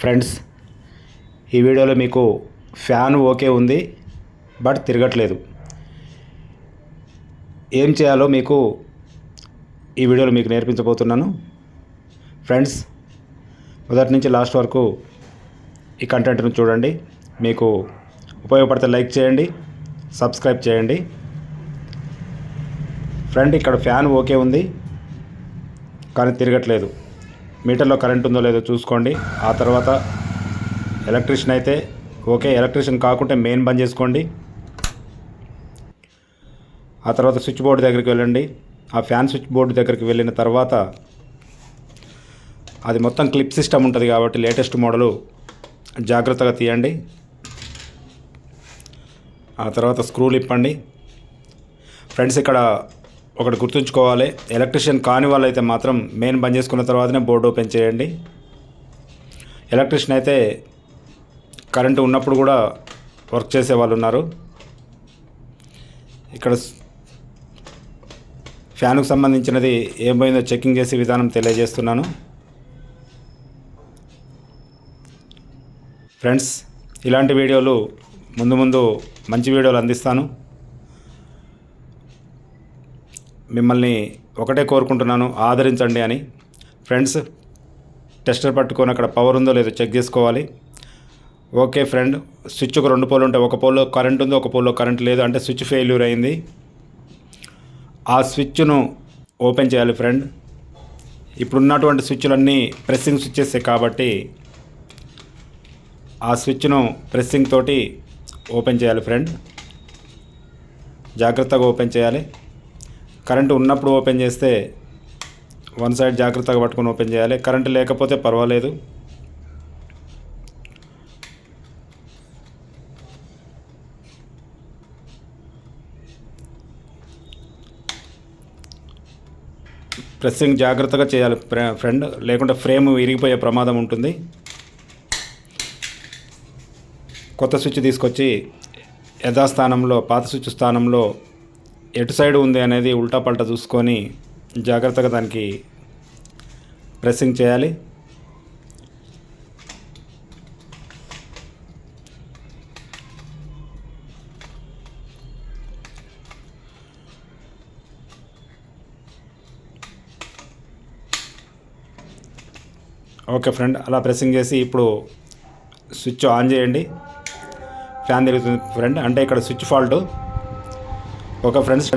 Friends ఈ వీడియోలో మీకు ఫ్యాన్ ఓకే ఉంది బట్ తిరగట్లేదు. ఏం చేయాలో మీకు ఈ వీడియోలో మీకు నేర్పించబోతున్నాను. ఫ్రెండ్స్ మొదటి నుంచి లాస్ట్ వరకు ఈ కంటెంట్ను చూడండి. మీకు ఉపయోగపడితే లైక్ చేయండి సబ్స్క్రైబ్ చేయండి. ఫ్రెండ్ ఇక్కడ ఫ్యాన్ ఓకే ఉంది కానీ తిరగట్లేదు. మీటర్లో కరెంట్ ఉందో లేదో చూసుకోండి. ఆ తర్వాత ఎలక్ట్రీషియన్ అయితే ఓకే ఎలక్ట్రిషియన్ కాకుంటే మెయిన్ బంద్ చేసుకోండి. ఆ తర్వాత స్విచ్ బోర్డు దగ్గరికి వెళ్ళండి. ఆ ఫ్యాన్ స్విచ్ బోర్డు దగ్గరికి వెళ్ళిన తర్వాత అది మొత్తం క్లిప్ సిస్టమ్ ఉంటుంది కాబట్టి లేటెస్ట్ మోడలు జాగ్రత్తగా తీయండి. ఆ తర్వాత స్క్రూలు ఇప్పండి ఫ్రెండ్స్ ఇక్కడ ఒకటి గుర్తుంచుకోవాలి. ఎలక్ట్రిషియన్ కాని వాళ్ళైతే మాత్రం మెయిన్ బంద్ చేసుకున్న తర్వాతనే బోర్డు ఓపెన్ చేయండి. ఎలక్ట్రిషియన్ అయితే కరెంటు ఉన్నప్పుడు కూడా వర్క్ చేసే వాళ్ళు ఉన్నారు. ఇక్కడ ఫ్యాన్కు సంబంధించినది ఏం పోయిందో చెకింగ్ చేసే విధానం తెలియజేస్తున్నాను. ఫ్రెండ్స్ ఇలాంటి వీడియోలు ముందు ముందు మంచి వీడియోలు అందిస్తాను. మిమ్మల్ని ఒకటే కోరుకుంటున్నాను ఆదరించండి అని. ఫ్రెండ్స్ టెస్టర్ పట్టుకొని అక్కడ పవర్ ఉందో లేదో చెక్ చేసుకోవాలి. ఓకే ఫ్రెండ్ స్విచ్కు రెండు పోలు ఉంటాయి. ఒక పోల్లో కరెంట్ ఉంది ఒక పోల్లో కరెంట్ లేదు అంటే స్విచ్ ఫెయిల్యూర్ అయింది. ఆ స్విచ్ను ఓపెన్ చేయాలి ఫ్రెండ్. ఇప్పుడున్నటువంటి స్విచ్లన్నీ ప్రెస్సింగ్ స్విచ్చెస్ కాబట్టి ఆ స్విచ్ను ప్రెస్సింగ్ తోటి ఓపెన్ చేయాలి ఫ్రెండ్. జాగ్రత్తగా ఓపెన్ చేయాలి. కరెంటు ఉన్నప్పుడు ఓపెన్ చేస్తే వన్ సైడ్ జాగ్రత్తగా పట్టుకొని ఓపెన్ చేయాలి. కరెంటు లేకపోతే పర్వాలేదు. ప్రెస్సింగ్ జాగ్రత్తగా చేయాలి. ఫ్రెండ్ లేకుంటే ఫ్రేమ్ విరిగిపోయే ప్రమాదం ఉంటుంది. కొత్త స్విచ్ తీసుకొచ్చి యథాస్థానంలో పాత స్విచ్ స్థానంలో ఎటు సైడ్ ఉంది అనేది ఉల్టా పల్టా చూసుకొని జాగ్రత్తగా దానికి ప్రెస్సింగ్ చేయాలి. ఓకే ఫ్రెండ్ అలా ప్రెస్సింగ్ చేసి ఇప్పుడు స్విచ్ ఆన్ చేయండి. ఫ్యాన్ తిరుగుతుంది ఫ్రెండ్ అంటే ఇక్కడ స్విచ్ ఫాల్ట్. ఒక ఫ్రెండ్స్